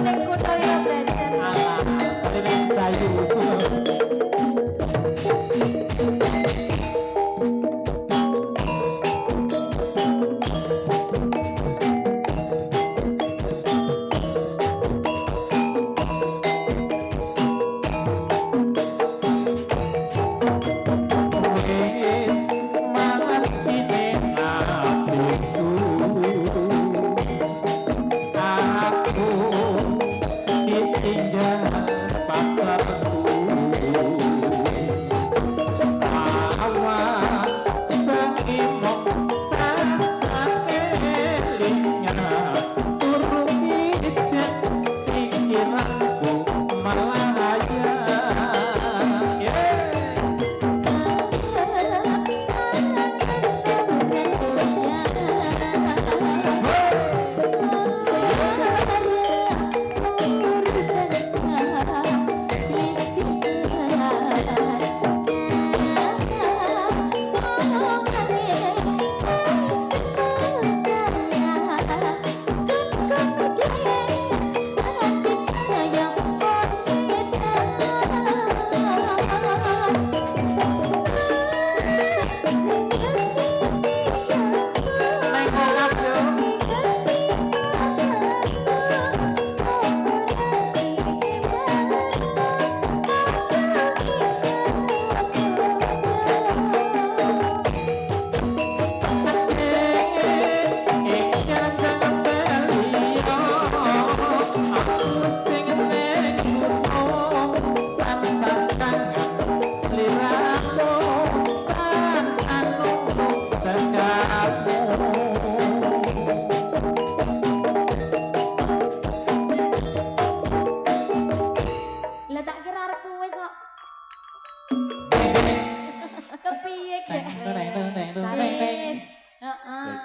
那个郭超。para ku wes kok. Kepiye kek? Neng neng neng neng neng. Heeh.